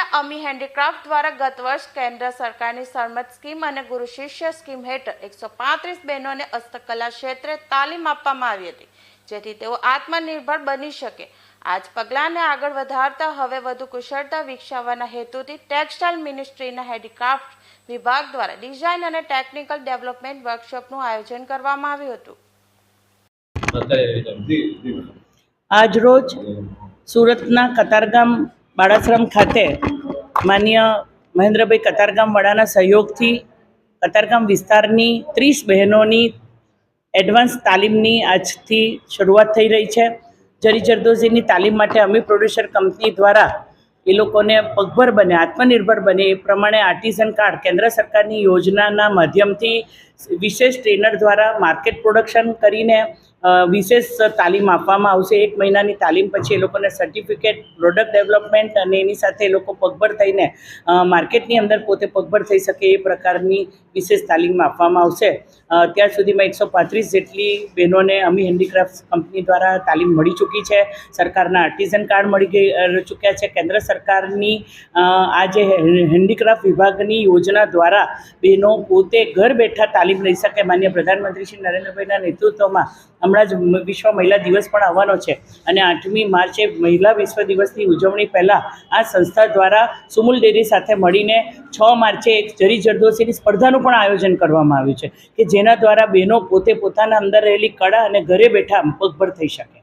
અમી handicraft દ્વારા ગત વર્ષ કેન્દ્ર સરકારની સરમત સ્કીમ અને ગુરુ શિષ્ય સ્કીમ હેઠળ એકસો પાંત્રીસ બહેનોને હસ્તકલા ક્ષેત્રે તાલીમ આપવામાં આવી હતી જેથી તેઓ આત્મનિર્ભર બની શકે. આજ પગલાંને આગળ વધારતા હવે વધુ કુશળતા વિકસાવવાના હેતુથી ટેક્સટાઇલ મિનિસ્ટ્રીના હેન્ડીક્રાફ્ટ વિભાગ દ્વારા ડિઝાઇન અને ટેકનિકલ ડેવલપમેન્ટ વર્કશોપનું આયોજન કરવામાં આવ્યું હતું. આજરોજ સુરતના કતારગામ બાળાશ્રમ ખાતે માન્ય મહેન્દ્રભાઈ કતારગામ વડાના સહયોગથી કતારગામ વિસ્તારની ત્રીસ બહેનોની એડવાન્સ તાલીમની આજથી શરૂઆત થઈ રહી છે. જરી જરદોઝીની તાલીમ માટે અમી પ્રોડ્યુસર કંપની દ્વારા એ લોકોને પગભર બને, આત્મનિર્ભર બને એ પ્રમાણે આર્ટિઝન કાર્ડ કેન્દ્ર સરકારની યોજનાના માધ્યમથી વિશેષ ટ્રેનર દ્વારા માર્કેટ પ્રોડક્શન કરીને વિશેષ તાલીમ આપવામાં આવશે. એક મહિનાની તાલીમ પછી એ લોકોને સર્ટિફિકેટ પ્રોડક્ટ ડેવલપમેન્ટ અને એની સાથે એ લોકો પગભર થઈને માર્કેટની અંદર પોતે પગભર થઈ શકે એ પ્રકારની વિશેષ તાલીમ આપવામાં આવશે. અત્યાર સુધીમાં એકસો પાંત્રીસ જેટલી બહેનોને અમી હેન્ડીક્રાફ્ટ કંપની દ્વારા તાલીમ મળી ચૂકી છે. સરકારના આર્ટિઝન કાર્ડ મળી ગઈ ચૂક્યા છે. કેન્દ્ર સરકારની આ જે હેન્ડીક્રાફ્ટ વિભાગની યોજના દ્વારા બહેનો પોતે ઘર બેઠા તાલીમ લઈ શકે. માન્ય પ્રધાનમંત્રી શ્રી નરેન્દ્રભાઈના નેતૃત્વમાં હમણાં જ વિશ્વ મહિલા દિવસ પણ આવવાનો છે. અને આઠમી માર્ચે મહિલા વિશ્વ દિવસની ઉજવણી પહેલાં આ સંસ્થા દ્વારા સુમુલ ડેરી સાથે મળીને છ માર્ચે એક જરી જરદોશીની સ્પર્ધાનું પણ આયોજન કરવામાં આવ્યું છે કે જેના દ્વારા બહેનો પોતે પોતાના અંદર રહેલી કળા અને ઘરે બેઠા પગભર થઈ શકે.